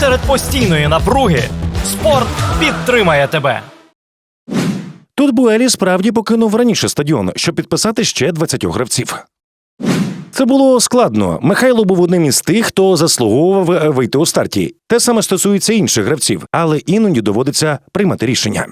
Серед постійної напруги спорт підтримає тебе. Тут Буелі справді покинув раніше стадіон, щоб підписати ще 20 гравців. Це було складно. Михайло був одним із тих, хто заслуговував е, вийти у старті. Те саме стосується інших гравців, але іноді доводиться приймати рішення.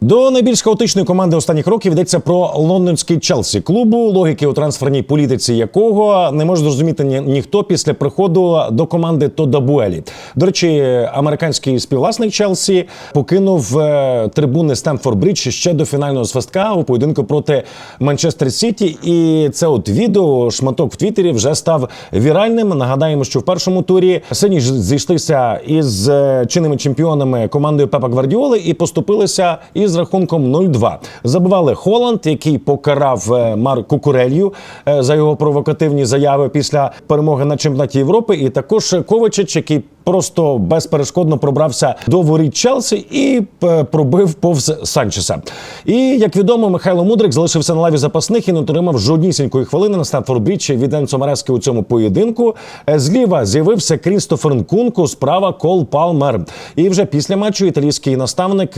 До найбільш хаотичної команди останніх років йдеться про лондонський Челсі клубу, логіки у трансферній політиці якого не може зрозуміти ні, ніхто після приходу до команди Тода Буелі. До речі, американський співвласник Челсі покинув е, трибуни Стенфорд Бридж ще до фінального свистка у поєдинку проти Манчестер Сіті. І це от відео, шматок в Твіттері вже став віральним. Нагадаємо, що в першому турі сині зійшлися із е, чинними чемпіонами командою Пепа Гвардіоли і поступилися із рахунком 0-2. Забивали Холланд, який покарав е, Марку Курелью е, за його провокативні заяви після перемоги на чемпіонаті Європи, і також Ковачич, який просто безперешкодно пробрався до воріт Челсі і е, пробив повз Санчеса. І як відомо, Михайло Мудрик залишився на лаві запасних і не отримав жоднісінької хвилини на Стенфорд Брідж від Енцо Марески у цьому поєдинку. Зліва з'явився Крістофер Нкунку, справа Кол Палмер. І вже після матчу італійський наставник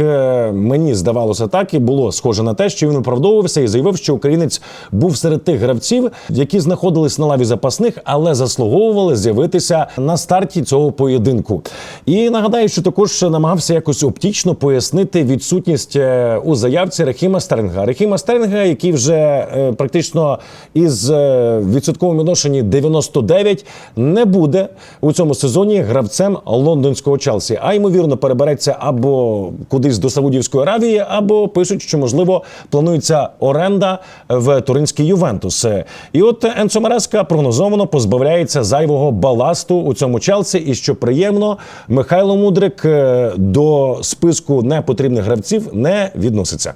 мені здавалося так і було схоже на те, що він виправдовувався і заявив, що українець був серед тих гравців, які знаходились на лаві запасних, але заслуговували з'явитися на старті цього поєдинку. І нагадаю, що також намагався якось оптічно пояснити відсутність е, у заявці Рахіма Стерлінга. Рахіма Стерлінга, який вже е, практично із е, відсотковому відношенні 99 не буде у цьому сезоні гравцем лондонського Челсі, а ймовірно перебереться або кудись до Саудівської Аравії, або пишуть, що можливо планується оренда в туринський Ювентус. І от Енцо Мареска прогнозовано позбавляється зайвого баласту у цьому Челсі. І що приємно, Михайло Мудрик е, до списку непотрібних гравців не відноситься.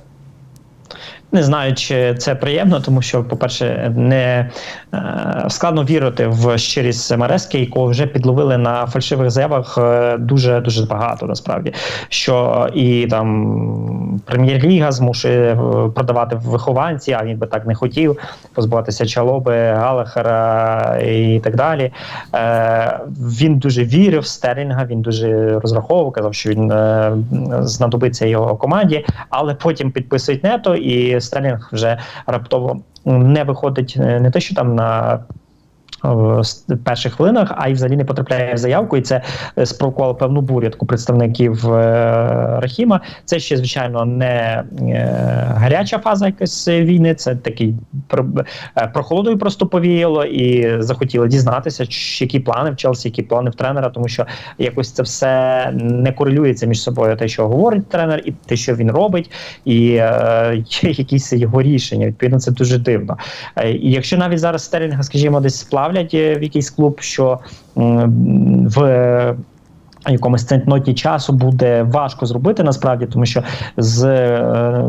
Не знаю, чи це приємно, тому що, по-перше, не е, складно вірити в щирість Марески, якого вже підловили на фальшивих заявах е, дуже дуже багато. Насправді, що і там прем'єр-ліга змушує е, продавати вихованці, а він би так не хотів позбуватися Чалоби, Галахера і так далі. Е, він дуже вірив в Стерлінга, він дуже розраховував, казав, що він е, знадобиться його команді, але потім підписують нето і. Сталінг вже раптово не виходить е, не те, що там на в перших хвилинах, а й взагалі не потрапляє в заявку, і це е, спровокувало певну бурятку представників е, Рахіма. Це ще звичайно не е, гаряча фаза якась війни. Це такий про, прохолодою просто повіяло, і захотіли дізнатися, які плани в Челсі, які плани в тренера, тому що якось це все не корелюється між собою. Те, що говорить тренер, і те, що він робить, і е, якісь його рішення. Відповідно, це дуже дивно. І якщо навіть зараз Стерлінга, скажімо, десь сплавлять е, в якийсь клуб, що в якомусь центноті часу буде важко зробити насправді, тому що з е,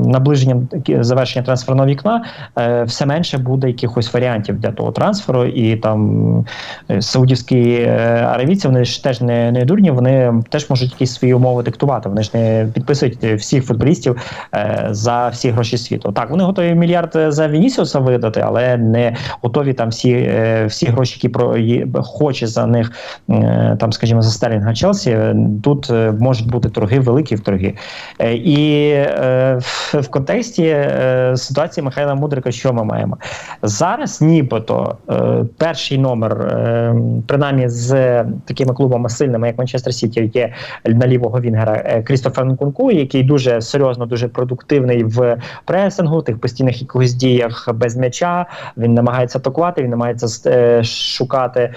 наближенням завершення трансферного вікна е, все менше буде якихось варіантів для того трансферу, і там е, саудівські е, аравійці вони ж теж не, не дурні, вони теж можуть якісь свої умови диктувати. Вони ж не підписують е, всіх футболістів е, за всі гроші світу. Так, вони готові мільярд за Вінісіуса видати, але не готові там всі, е, всі гроші, які про хоче за них, е, там, скажімо, за Стерлінга Челсі. Е, Тут е, можуть бути торги, великі торги. Е, І в, контексті ситуації Михайла Мудрика, що ми маємо зараз, нібито перший номер, принаймні з такими клубами сильними, як Манчестер Сіті, є на лівого Вінгера Крістофер Нкунку, який дуже серйозно, дуже продуктивний в пресингу, тих постійних якихось діях без м'яча. Він намагається атакувати, він намагається шукати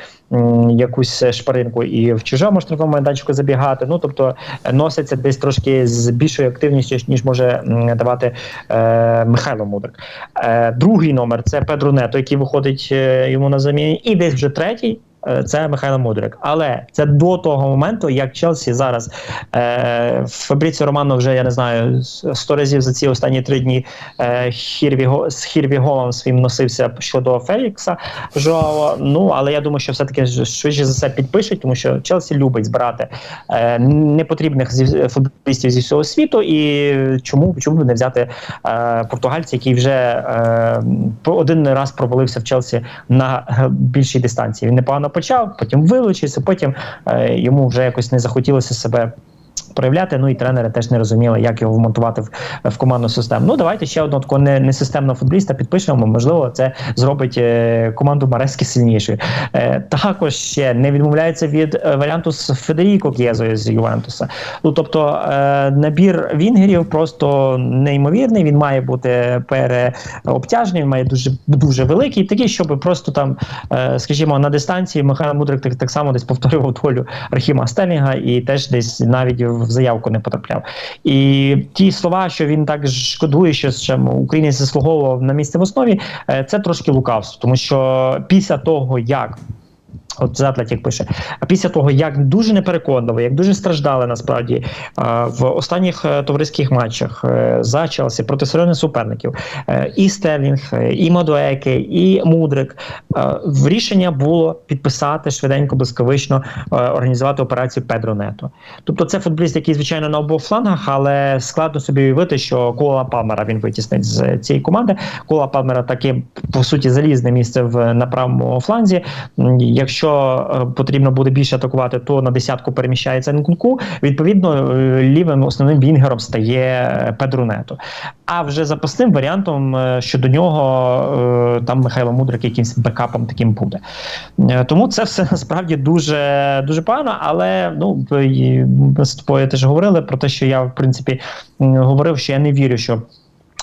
якусь шпаринку і в чужому штрафному майданчику забігати. Ну тобто носяться носиться десь трошки з більшою активністю, ніж може давати е, Михайло Мудрик. Е, другий номер це Педро Нето, який виходить е, йому на заміні, і десь вже третій. Е, Це Михайло Мудрик, але це до того моменту, як Челсі зараз е, Фабріціо Романо вже я не знаю сто разів за ці останні три дні е, Хірві з Хірві Голом своїм носився щодо Фелікса Жоао. Ну але я думаю, що все таки швидше за все підпишуть, тому що Челсі любить збирати е, непотрібних футболістів зі всього світу. І чому чому б не взяти е, португальця, який вже е, один раз провалився в Челсі на е, більшій дистанції. Він непогано почав, потім вилучився, потім е, йому вже якось не захотілося себе. Проявляти, ну і тренери теж не розуміли, як його вмонтувати в, в командну систему. Ну давайте ще одного такого не, несистемного футболіста підпишемо. Можливо, це зробить е, команду Марески сильнішою. Е, також ще не відмовляється від е, варіанту з Федеріко К'єзою з Ювентуса. Ну тобто е, набір вінгерів просто неймовірний. Він має бути переобтяжений, він має дуже дуже великий, такий, щоб просто там, е, скажімо, на дистанції Михайло Мудрик так, так само десь повторював долю Рахіма Стелінга і теж десь навіть в заявку не потрапляв. І ті слова, що він так шкодує, що українець заслуговував на місце в основі, е, це трошки лукавство, тому що після того, як От Затлетік пише. А після того, як дуже непереконливо, як дуже страждали насправді в останніх е, товариських матчах е, за Челсі проти серйозних суперників, е, і Стерлінг, і Мадуеки, і Мудрик, рішення було підписати швиденько, блискавично організувати операцію Педро Нето. Тобто, це футболіст, який звичайно на обох флангах, але складно собі уявити, що Кола Палмера він витіснить з цієї команди. Кола Палмера таки по суті залізне місце в на правому фланзі. М, Якщо е, потрібно буде більше атакувати, то на десятку переміщається Нкунку. Відповідно, е, лівим основним вінгером стає е, Педро Нето. А вже запасним варіантом щодо нього там Михайло Мудрик якимсь бекапом таким буде. Тому це все насправді дуже дуже погано. Але ну ми з тобою теж говорили про те, що я в принципі говорив, що я не вірю, що.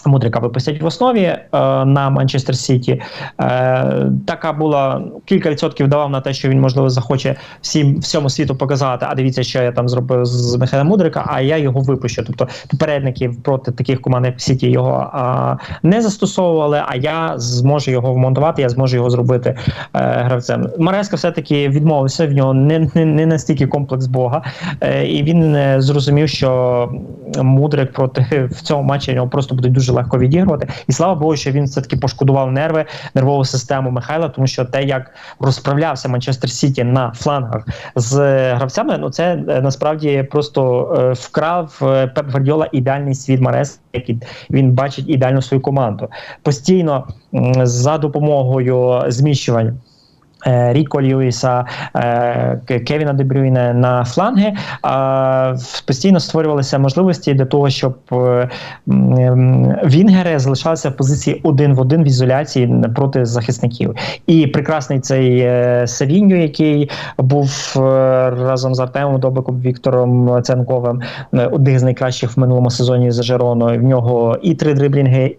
Мудрика випустять в основі е, на Манчестер Сіті. Е, така була кілька відсотків давав на те, що він можливо захоче всім всьому світу показати. А дивіться, що я там зробив з Михайла Мудрика, а я його випущу. Тобто попередників проти таких команд, як Сіті, його а, не застосовували. А я зможу його вмонтувати, я зможу його зробити е, гравцем. Мареска все-таки відмовився в нього не, не, не настільки комплекс Бога, е, і він е, зрозумів, що Мудрик проти в цьому матчі його просто буде дуже легко відігрувати. І слава Богу, що він все таки пошкодував нерви, нервову систему Михайла, тому що те, як розправлявся Манчестер Сіті на флангах з гравцями, ну це е, насправді просто е, вкрав е, Пеп Гвардіола ідеальний світ Марес, який він бачить ідеальну свою команду. Постійно за допомогою зміщувань. Е, Ріко Льюіса, е, Кевіна Дебрюйне на фланги постійно створювалися можливості для того, щоб е, вінгери залишалися в позиції один в один в ізоляції проти захисників. І прекрасний цей Савіньо, який був разом з Артемом Добиком Віктором Ценковим, одних з найкращих в минулому сезоні за Жероно. В нього і три дриблінги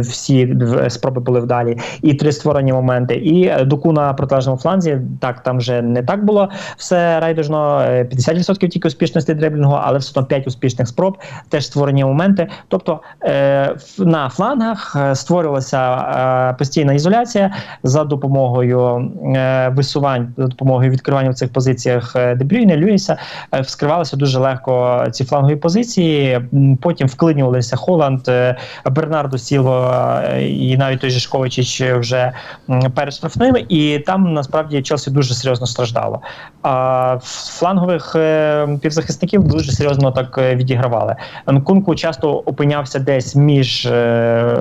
всі спроби були вдалі, і три створені моменти. І е, Доку на протилежному фланзі. Так, там вже не так було все райдужно. е, 50% тільки успішності дриблінгу, але все одно 5 успішних спроб, теж створені моменти. Тобто е, на флангах е, створювалася е, постійна ізоляція за допомогою е, висувань, за допомогою відкривання в цих позиціях е, Дебрюйна, Люїса. е, вскривалися дуже легко ці флангові позиції. Потім вклинювалися Холланд, е, Бернардо Сілва е, і навіть той же Шковичич вже перед штрафними. І там насправді Челсі дуже серйозно страждало. А флангових е, півзахисників дуже серйозно так е, відігравали. Нкунку часто опинявся десь між е,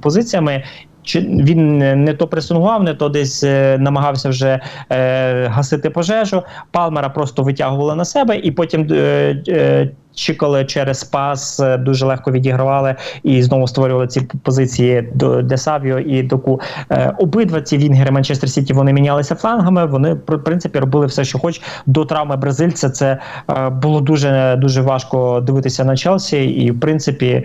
позиціями. Чи він не то пресингував, не то десь е, намагався вже е, гасити пожежу. Палмера просто витягували на себе, і потім е, е, чекали через пас, е, дуже легко відігравали і знову створювали ці позиції до де і Доку. Е, обидва ці вінгери Манчестер Сіті вони мінялися флангами. Вони в принципі робили все, що хоч до травми бразильця. Це е, було дуже дуже важко дивитися на Челсі. І в принципі,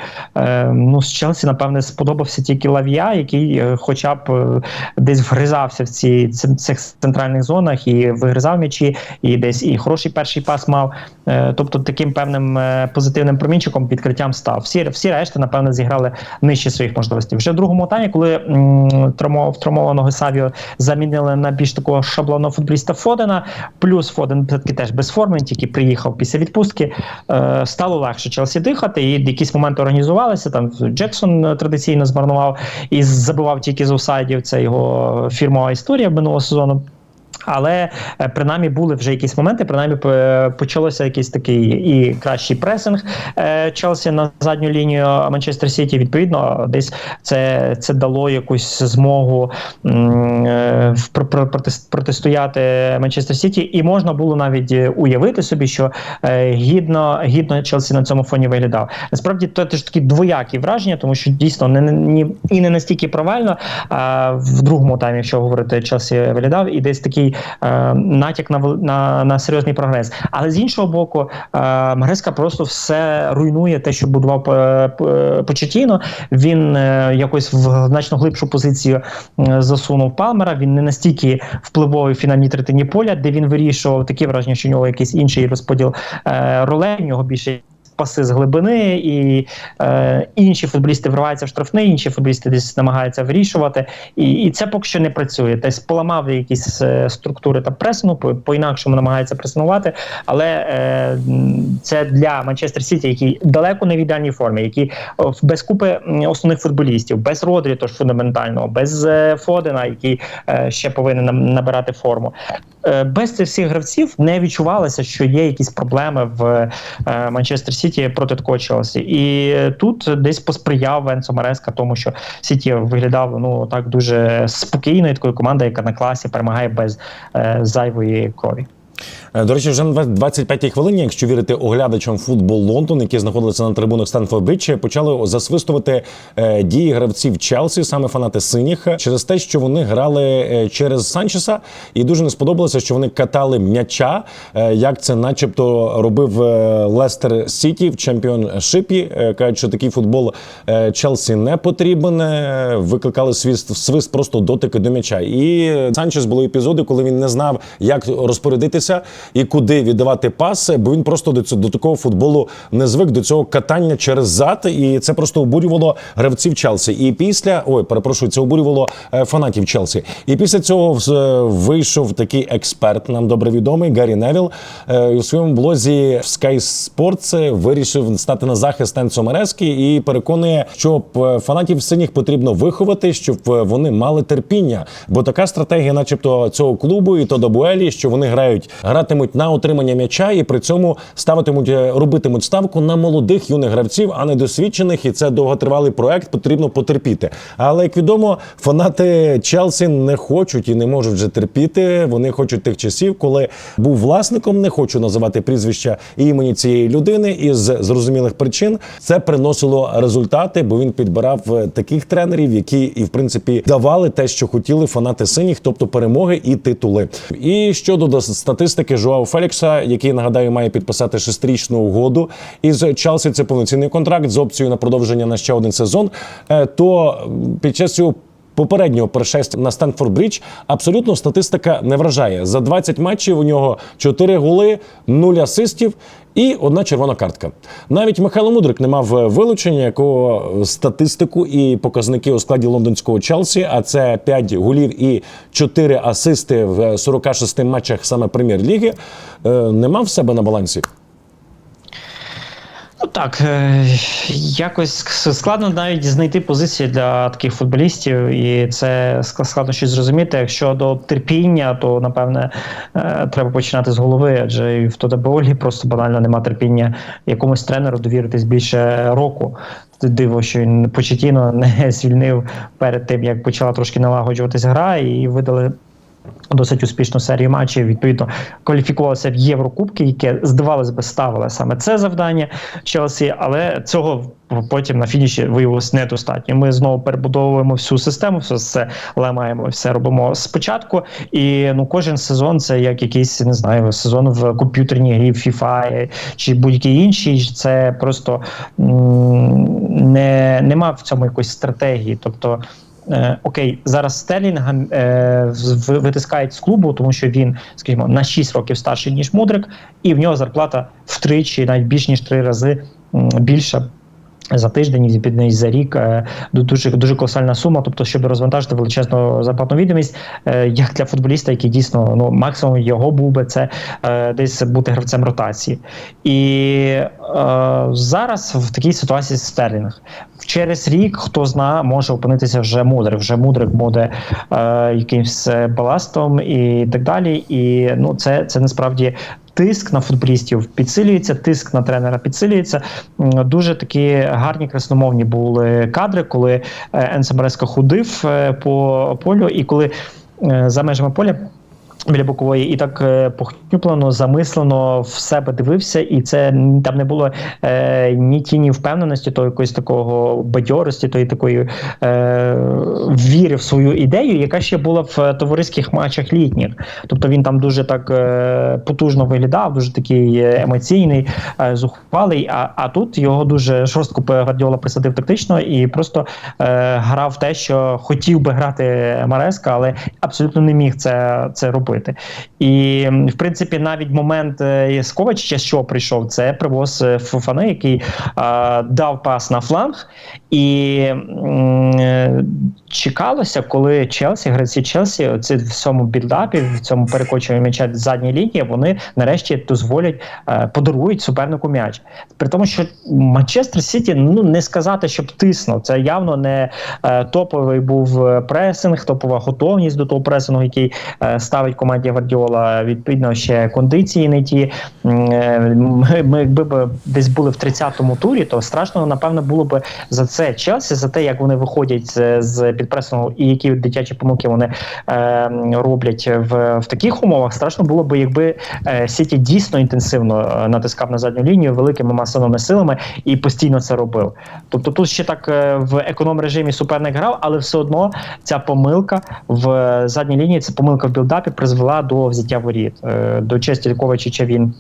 ну з Челсі напевне сподобався тільки Лавія, який, хоча б десь вгризався в ці цих центральних зонах і вигризав м'ячі, і десь і хороший перший пас мав. Тобто таким певним позитивним промінчиком підкриттям став. Всі всі решта, напевно, зіграли нижче своїх можливостей. Вже в другому таймі, коли травмо- Савіо замінили на більш такого шаблонного футболіста Фодена, плюс Фоден все-таки теж без форми, тільки приїхав після відпустки. Е, стало легше Челсі дихати, і якісь моменти організувалися. Там Джексон е, традиційно змарнував і забивав тільки з офсайдів. Це його фірмова історія минулого сезону. Але е, принаймні були вже якісь моменти, принаймні е, почалося якийсь такий і кращий пресинг е, Челсі на задню лінію Манчестер Сіті. Відповідно, десь це, це дало якусь змогу протистояти Манчестер Сіті, і можна було навіть уявити собі, що гідно, гідно Челсі на цьому фоні виглядав. Насправді то теж такі двоякі враження, тому що дійсно не, не і не настільки провально. А в другому таймі, якщо говорити, Челсі виглядав, і десь такий е, натяк на, на, на серйозний прогрес. Але з іншого боку, е, Мареска просто все руйнує те, що будував е, Почетіно. Він е, якось в значно глибшу позицію е, засунув Палмера. Він не настільки впливовий в фінальній третині поля, де він вирішував таке враження, що у нього якийсь інший розподіл е, ролей. У нього більше паси з глибини, і е, інші футболісти вриваються в штрафний, інші футболісти десь намагаються вирішувати. І, і це поки що не працює. Десь поламав якісь е, структури та пресингу, по, по-інакшому намагається пресингувати. Але е, це для Манчестер Сіті, який далеко не в ідеальній формі, який без купи основних футболістів, без Родрі, тож фундаментального, без е, Фодена, який е, ще повинен набирати форму. Е, без цих всіх гравців не відчувалося, що є якісь проблеми в е, Манчестер Сіті проти такого Челсі. І тут десь посприяв Венцо Мареска, тому що Сіті виглядав ну так дуже спокійною такою командою, яка на класі перемагає без е, зайвої крові. Е, До речі, вже на 25-й хвилині, якщо вірити оглядачам футбол Лондон, які знаходилися на трибунах Станфорд Бридж, почали засвистувати е, дії гравців Челсі, саме фанати синіх, через те, що вони грали е, через Санчеса, і дуже не сподобалося, що вони катали м'яча, як це, начебто, робив Лестер Сіті в чемпіоншипі. Кажуть, що такий футбол Челсі не потрібен. Викликали свист, свист просто дотики до м'яча. І Санчес були епізоди, коли він не знав, як розпорядитися і куди віддавати паси, бо він просто до цього до такого футболу не звик до цього катання через зад, і це просто обурювало гравців Челсі. І після ой, перепрошую, це обурювало е, фанатів Челсі. І після цього е, вийшов такий експерт, нам добре відомий Гаррі Невіл. Е, У своєму блозі в Sky Sports вирішив стати на захист Енцо Мерески і переконує, що е, фанатів синіх потрібно виховати, щоб вони мали терпіння. Бо така стратегія, начебто, цього клубу і Тодо Буелі, що вони грають, гратимуть на отримання м'яча і при цьому ставитимуть, е, робитимуть ставку на молодих юних гравців, а не досвідчених. І це довготривалий проект. Потрібно потерпіти. Але як відомо, фанати Челсі не хочуть і не можуть вже терпіти. Вони хочуть тих часів, коли був власником. Не хочу називати прізвища і імені цієї людини із зрозумілих причин. Це приносило результати, бо він підбирав е, таких тренерів, які і в принципі давали те, що хотіли фанати синіх, тобто перемоги і титули. І щодо до статистики Жоао Фелікса, який нагадаю має підписати шестирічну угоду із Челсі. Це повноцінний контракт з опцією на продовження на ще один сезон. е, То під час цього попереднього перешестя на Стенфорд Брідж абсолютно статистика не вражає. За 20 матчів у нього 4 голи, 0 асистів. І одна червона картка. Навіть Михайло Мудрик не мав е, вилучення, якого статистику і показники у складі лондонського Челсі, а це 5 голів і 4 асисти в 46 матчах саме прем'єр-ліги, е, не мав себе на балансі. Ну так, е, якось складно навіть знайти позиції для таких футболістів, і це ск- складно щось зрозуміти. Якщо до терпіння, то напевне е, треба починати з голови, адже і в Тодеболі просто банально нема терпіння якомусь тренеру довіритись більше року. Диво, що він Почетіно не звільнив перед тим, як почала трошки налагоджуватись гра, і видали досить успішну серію матчів. Відповідно, кваліфікувалися в Єврокубки, яке здавалось би ставили саме це завдання Челсі, але цього потім на фініші виявилось недостатньо. Ми знову перебудовуємо всю систему, все це ламаємо, все робимо спочатку. І ну кожен сезон це як якийсь не знаю сезон в комп'ютерній грі в FIFA чи будь-який інший. Це просто не нема в цьому якоїсь стратегії, тобто. Е, окей, зараз Стелінга е, витискають з клубу, тому що він, скажімо, на 6 років старший ніж Мудрик, і в нього зарплата втричі, навіть більш ніж три рази більша. За тиждень і за рік е, дуже дуже колосальна сума. Тобто, щоб розвантажити величезну зарплатну відомість, е, як для футболіста, який дійсно ну максимум його був би це е, десь бути гравцем ротації. І е, зараз в такій ситуації з Стерлінг через рік хто зна, може опинитися вже мудрик. Вже мудрик буде е, якимсь е, баластом і так далі. І ну, це, це насправді. Тиск на футболістів підсилюється, тиск на тренера підсилюється. Дуже такі гарні красномовні були кадри, коли е, Енсо Березка ходив е, по полю, і коли за межами поля. Біля бокової і так е, похнюплено, замислено в себе дивився, і це там не було е, ні тіні впевненості, то якоїсь такого бадьорості, тої такої е, віри в свою ідею, яка ще була в товариських матчах літніх. Тобто він там дуже так е, потужно виглядав, дуже такий емоційний, е, зухвалий. А, а тут його дуже жорстко Гвардіола присадив тактично і просто е, грав те, що хотів би грати Мареска, але абсолютно не міг це, це робити. І в принципі, навіть момент е, з Ковачича, що прийшов, це привоз е, який е, дав пас на фланг, і м, е, чекалося, коли Челсі, гравці Челсі, оці в цьому білдапі, в цьому перекочуванні м'яча з задньої лінії, вони нарешті дозволять е, подарують супернику м'яч. При тому, що Манчестер Сіті ну не сказати, щоб тиснув. Це явно не е, топовий був пресинг, топова готовність до того пресингу, який е, ставить команді Гвардіола. Відповідно, ще кондиції не ті. Е, Ми, якби десь були в 30-му турі, то страшно напевно було б за це Челсі, за те, як вони виходять з, підпресингу і які дитячі помилки вони е, роблять в, в таких умовах. Страшно було б, якби е, Сіті дійсно інтенсивно натискав на задню лінію великими масовими силами і постійно це робив. Тобто тут ще так в економ режимі суперник грав, але все одно ця помилка в задній лінії, ця помилка в білдапі до взяття воріт. Е, До честі Ковачича він.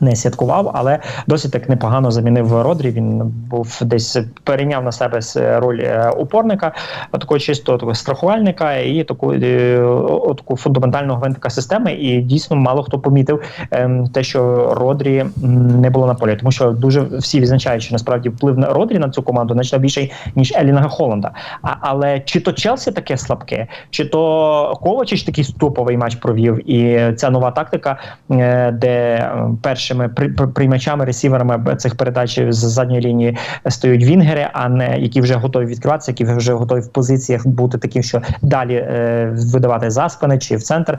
Не святкував, але досить так непогано замінив Родрі. Він був десь перейняв на себе роль е, опорника, такого чисто такого страхувальника і таку, е, таку фундаментального гвинтика системи. І дійсно мало хто помітив ем, те, що Родрі не було на полі, тому що дуже всі відзначають, що насправді вплив на Родрі на цю команду значно більший ніж Елінга Холланда. А, але чи то Челсі таке слабке, чи то Ковачич такий топовий матч провів, і ця нова тактика, е, де е, першими при- при- приймачами, ресіверами цих передач з задньої лінії стоять вінгери, а не які вже готові відкриватися, які вже готові в позиціях бути таким, що далі е, видавати за спини чи в центр, е,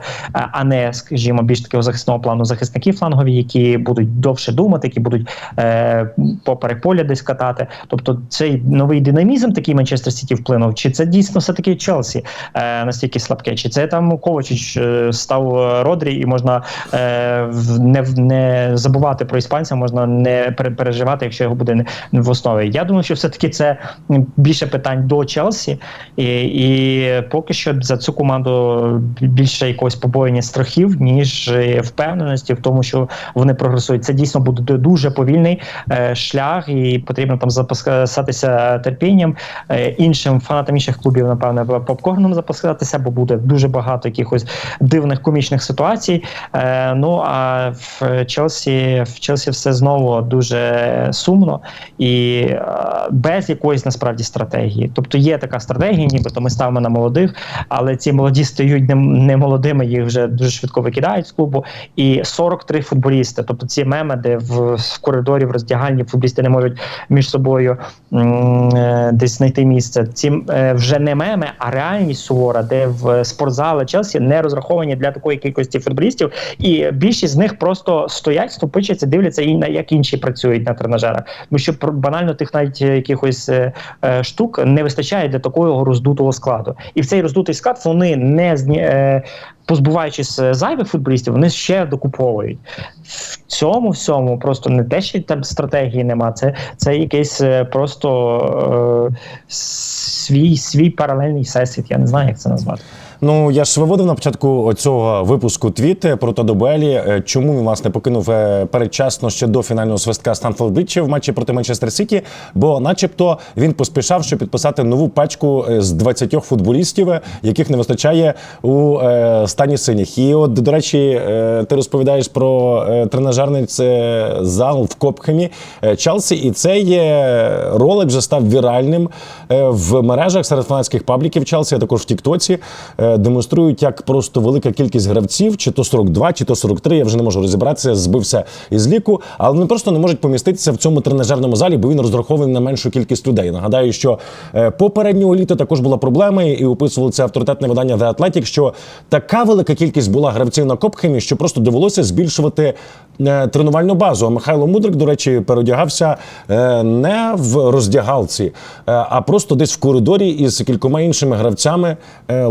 а не, скажімо, більш такого захисного плану захисники флангові, які будуть довше думати, які будуть е, поперек поля десь катати. Тобто цей новий динамізм, такий Манчестер Сіті вплинув, чи це дійсно все таки Челсі е, настільки слабке, чи це там Ковачич е, став е, Родрі, і можна е, не, не забувати про іспанця, можна не пере- переживати, якщо його буде в основі. Я думаю, що все-таки це більше питань до Челсі, і, і поки що за цю команду більше якогось побоєння страхів, ніж впевненості в тому, що вони прогресують. Це дійсно буде дуже повільний е, шлях, і потрібно там запасатися терпінням. Е, іншим фанатам інших клубів, напевне, попкорном запасатися, бо буде дуже багато якихось дивних комічних ситуацій. Е, ну а в Челсі в Челсі все знову дуже сумно і е, без якоїсь насправді стратегії. Тобто є така стратегія, нібито ми ставимо на молодих, але ці молоді стають не, не молодими, їх вже дуже швидко викидають з клубу. І 43 футболісти. Тобто ці меми, де в, в коридорі в роздягальні футболісти не можуть між собою м, е, десь знайти місце. Ці е, вже не меми, а реальність сувора, де в спортзали Челсі не розраховані для такої кількості футболістів, і більшість з них просто стоять, стопичаться, дивляться і на як інші працюють на тренажерах. Тому що банально тих навіть е, якихось е, е, штук не вистачає для такого роздутого складу. І в цей роздутий склад вони не е, позбуваючись е, зайвих футболістів, вони ще докуповують. В цьому всьому просто не те, що там стратегії нема, це, це якийсь просто е, свій, свій паралельний всесвіт. Я не знаю, як це назвати. Ну я ж виводив на початку цього випуску твіт про Тодо Беллі, е, Чому він власне покинув е, передчасно ще до фінального свистка Станфорд Бріджі в матчі проти Манчестер Сіті? Бо, начебто, він поспішав, щоб підписати нову пачку е, з 20 футболістів, яких не вистачає у стані синіх. І от, до речі, ти розповідаєш про тренажерний зал в Копхемі Челсі, і цей ролик вже став віральним в мережах серед фанатських пабліків Челсі, а також в Тіктоці. Демонструють, як просто велика кількість гравців, чи то 42, чи то 43, я вже не можу розібратися, збився із ліку, але вони просто не можуть поміститися в цьому тренажерному залі, бо він розрахований на меншу кількість людей. Нагадаю, що е, попереднього літа також була проблема, і описували це авторитетне видання The Athletic, що така велика кількість була гравців на Копхемі, що просто довелося збільшувати е, тренувальну базу. А Михайло Мудрик, до речі, переодягався е, не в роздягалці, а просто десь в коридорі із кількома іншими гравцями е,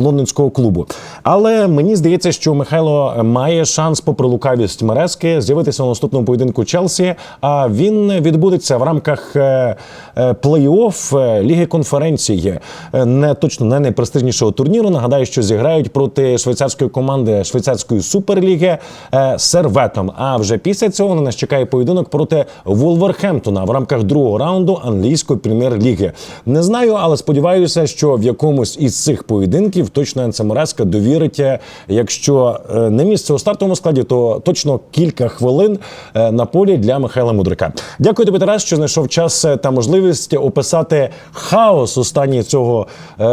лондонського клубу. Але мені здається, що Михайло має шанс, попри лукавість Мерески, з'явитися на наступному поєдинку Челсі. А він відбудеться в рамках е, е, плей-офф е, Ліги конференції, не точно не найпрестижнішого турніру. Нагадаю, що зіграють проти швейцарської команди швейцарської суперліги Серветом. А вже після цього на нас чекає поєдинок проти Волверхемптона в рамках другого раунду англійської прем'єр-ліги. Не знаю, але сподіваюся, що в якомусь із цих поєдинків точно Енце Мореска довірить, е, якщо е, не місце у стартовому складі, то точно кілька хвилин е, на полі для Михайла Мудрика. Дякую тобі, Тарас, що знайшов час та можливість описати хаос у стані цього е,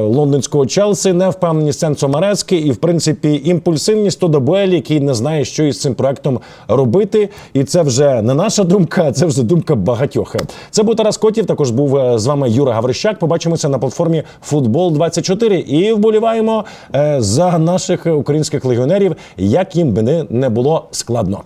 лондонського Челсі, невпевненість Енцо Марески і, в принципі, імпульсивність Тода Буелі, який не знає, що із цим проектом робити. І це вже не наша думка, це вже думка багатьох. Це був Тарас Котів. Також був з вами Юра Гаврищак. Побачимося на платформі Футбол 24 і вболіваємо е, за наших українських легіонерів, як їм би не- не було складно.